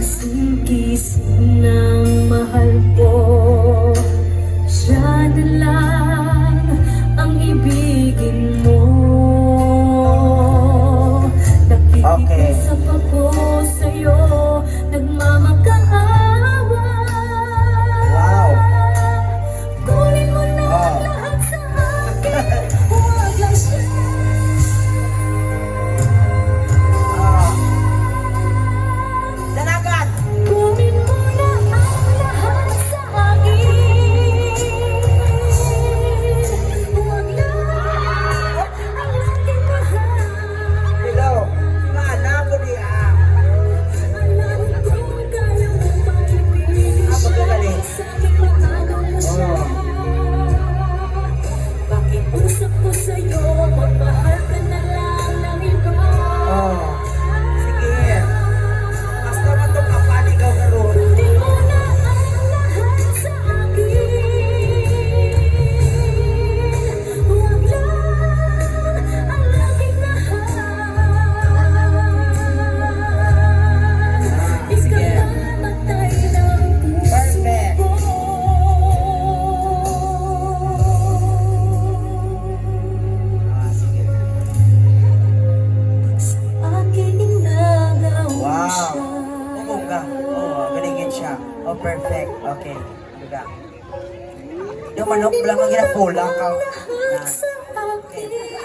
kasing ng mahal ko Siya ang ibigin mo okay. siya. Oh, perfect. Okay. Diba? Yung manok oh, lang ang ginapula ka. Okay.